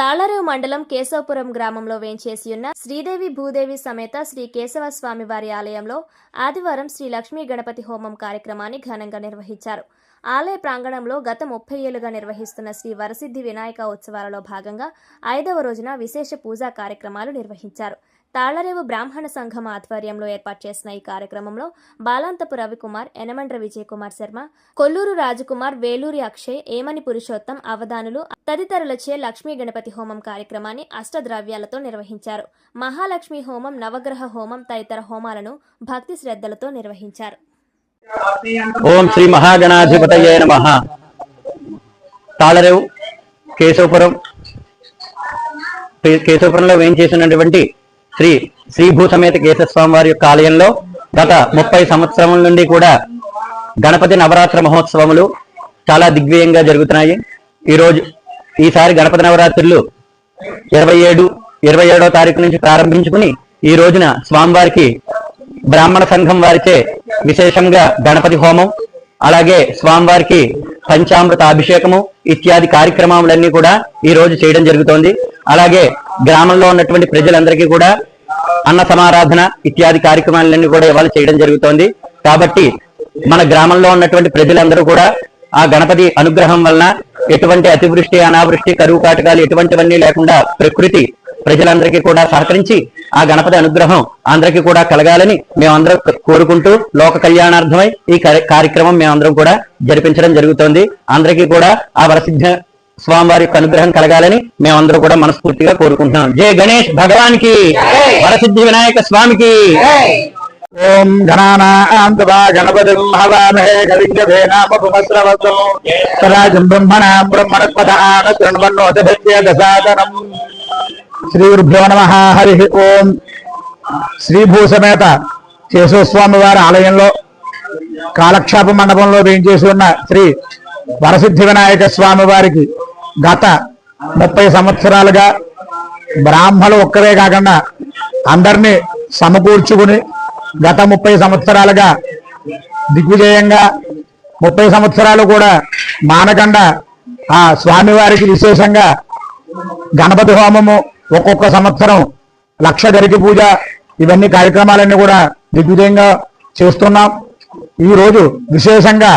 తాళరేవు మండలం కేశవపురం గ్రామంలో వేంచేసి ఉన్న శ్రీదేవి భూదేవి సమేత శ్రీ కేశవ స్వామి వారి ఆలయంలో ఆదివారం శ్రీ లక్ష్మీ గణపతి హోమం కార్యక్రమాన్ని ఘనంగా నిర్వహించారు. ఆలయ ప్రాంగణంలో గత ముప్పై ఏళ్ళుగా నిర్వహిస్తున్న శ్రీ వరసిద్ధి వినాయక ఉత్సవాలలో భాగంగా ఐదవ రోజున విశేష పూజా కార్యక్రమాలు నిర్వహించారు. తాళ్ళరేవు బ్రాహ్మణ సంఘం ఆధ్వర్యంలో ఏర్పాటు చేసిన ఈ కార్యక్రమంలో బాలాంతపు రవికుమార్ యనమండ్ర విజయ్ కుమార్ శర్మ కొల్లూరు రాజకుమార్ వేలూరి అక్షయ్ ఏమని పురుషోత్తం అవధానులు తదితరులచే లక్ష్మీ గణపతి హోమం కార్యక్రమాన్ని అష్టద్రవ్యాలతో నిర్వహించారు. మహాలక్ష్మి హోమం నవగ్రహ హోమం తదితర హోమాలను భక్తి శ్రద్ధలతో నిర్వహించారు. ఓం శ్రీ నమ. తాళరేవు కేశవపురం కేశవపురంలో వేయించేసినటువంటి శ్రీ శ్రీభూతమేత కేశస్వామి వారి యొక్క ఆలయంలో గత ముప్పై సంవత్సరముల నుండి కూడా గణపతి నవరాత్ర మహోత్సవములు చాలా దిగ్విజయంగా జరుగుతున్నాయి. ఈరోజు ఈసారి గణపతి నవరాత్రులు ఇరవై ఏడు ఇరవై ఏడో తారీఖు నుంచి ప్రారంభించుకుని ఈ రోజున స్వామివారికి బ్రాహ్మణ సంఘం వారిచే విశేషంగా గణపతి హోమం అలాగే స్వామివారికి పంచామృత అభిషేకము ఇత్యాది కార్యక్రమాలన్నీ కూడా ఈ రోజు చేయడం జరుగుతోంది. అలాగే గ్రామంలో ఉన్నటువంటి ప్రజలందరికీ కూడా అన్న సమారాధన ఇత్యాది కార్యక్రమాలన్నీ కూడా ఇవాళ చేయడం జరుగుతోంది. కాబట్టి మన గ్రామంలో ఉన్నటువంటి ప్రజలందరూ కూడా ఆ గణపతి అనుగ్రహం వలన ఎటువంటి అతివృష్టి అనావృష్టి కరువు కాటకాలు ఎటువంటివన్నీ లేకుండా ప్రకృతి ప్రజలందరికీ కూడా సహకరించి ఆ గణపతి అనుగ్రహం అందరికీ కూడా కలగాలని మేమందరం కోరుకుంటూ లోక కళ్యాణార్థమై ఈ కార్య- కార్యక్రమం మేమందరం కూడా జరిపించడం జరుగుతోంది. అందరికీ కూడా ఆ వరసిద్ధ స్వామివారి యొక్క అనుగ్రహం కలగాలని మేమందరం కూడా మనస్ఫూర్తిగా కోరుకుంటున్నాం. జయ గణేష్ భగవాన్కి వరసిద్ధి వినాయక స్వామికి. ఓం గణానాంతవా గణపతిం హవామహే సరాజం బ్రహ్మణాం బ్రహ్మణస్పదాన గురుభ్యో నమ. హరి ఓం. శ్రీభూసమేత కేశవస్వామి వారి ఆలయంలో కాలక్షేప మండపంలో వేయించేసి ఉన్న శ్రీ వరసిద్ధి వినాయక స్వామి వారికి గత ముప్పై సంవత్సరాలుగా బ్రాహ్మలు ఒక్కరే కాకుండా అందరినీ సమకూర్చుకుని గత ముప్పై సంవత్సరాలుగా దిగ్విజయంగా ముప్పై సంవత్సరాలు కూడా మానకుండా ఆ స్వామివారికి విశేషంగా గణపతి హోమము ఒక్కొక్క సంవత్సరం లక్ష గరికి పూజ ఇవన్నీ కార్యక్రమాలన్నీ కూడా దిగ్విజయంగా చేస్తున్నాం. ఈ రోజు విశేషంగా